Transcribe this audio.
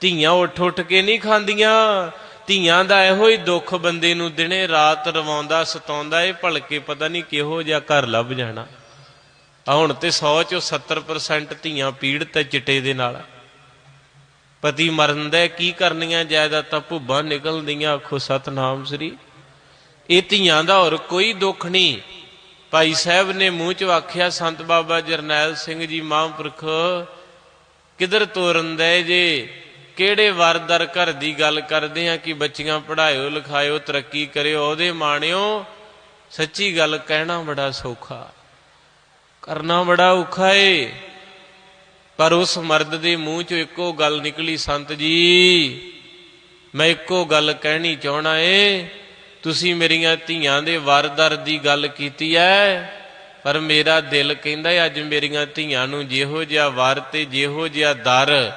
ਧੀਆਂ ਉੱਠ ਉੱਠ ਕੇ ਨਹੀਂ ਖਾਂਦੀਆਂ। ਧੀਆਂ ਦਾ ਇਹੋ ਹੀ ਦੁੱਖ ਬੰਦੇ ਨੂੰ ਦਿਨੇ ਰਾਤ ਰਵਾਉਂਦਾ, ਸਤਾਉਂਦਾ, ਇਹ ਭਲਕੇ ਪਤਾ ਨਹੀਂ ਕਿਹੋ ਜਿਹਾ ਘਰ ਲੱਭ ਜਾਣਾ। ਆ ਹੁਣ ਤੇ 100 ਚੋਂ 70% ਧੀਆਂ ਪੀੜਤ ਹੈ ਚਿੱਟੇ ਦੇ ਨਾਲ। ਪਤੀ ਮਰਨ ਦਾ ਕੀ ਕਰਨੀਆਂ, ਜਾਇਦਾਦਾਂ ਭੁੱਬਾਂ ਨਿਕਲਦੀਆਂ, ਆਖੋ ਸਤਨਾਮ ਸ੍ਰੀ। ਇਹ ਧੀਆਂ ਦਾ ਹੋਰ ਕੋਈ ਦੁੱਖ ਨਹੀਂ। ਭਾਈ ਸਾਹਿਬ ਨੇ ਮੂੰਹ ਚ ਆਖਿਆ, ਸੰਤ ਬਾਬਾ ਜਰਨੈਲ ਸਿੰਘ ਜੀ ਮਹਾਂਪੁਰਖ, ਕਿਧਰ ਤੋਰਨ ਦੇ ਜੇ? ਕਿਹੜੇ ਵਰਦਰ ਘਰ ਦੀ ਗੱਲ ਕਰਦੇ ਆ ਕਿ ਬੱਚੀਆਂ ਪੜ੍ਹਾਇਓ, ਲਿਖਾਇਓ, ਤਰੱਕੀ ਕਰਿਓ, ਉਹਦੇ ਮਾਣਿਓ ਸੱਚੀ ਗੱਲ ਕਹਿਣਾ ਬੜਾ ਸੌਖਾ। ਕਰਨਾ ਬੜਾ ਔਖਾ ਏ। ਪਰ ਉਸ ਮਰਦ ਦੇ ਮੂੰਹ ਚੋਂ ਇੱਕੋ ਗੱਲ ਨਿਕਲੀ, ਸੰਤ ਜੀ, ਮੈਂ ਇੱਕੋ ਗੱਲ ਕਹਿਣੀ ਚਾਹਣਾ ਏ। ਤੁਸੀਂ ਮੇਰੀਆਂ ਧੀਆਂ ਦੇ ਵਰਦਰ ਦੀ ਗੱਲ ਕੀਤੀ ਐ, ਪਰ ਮੇਰਾ ਦਿਲ ਕਹਿੰਦਾ ਏ, ਅੱਜ ਮੇਰੀਆਂ ਧੀਆਂ ਨੂੰ ਜਿਹੋ ਜਿਹਾ ਵਰ ਤੇ ਜਿਹੋ ਜਿਹਾ ਦਰ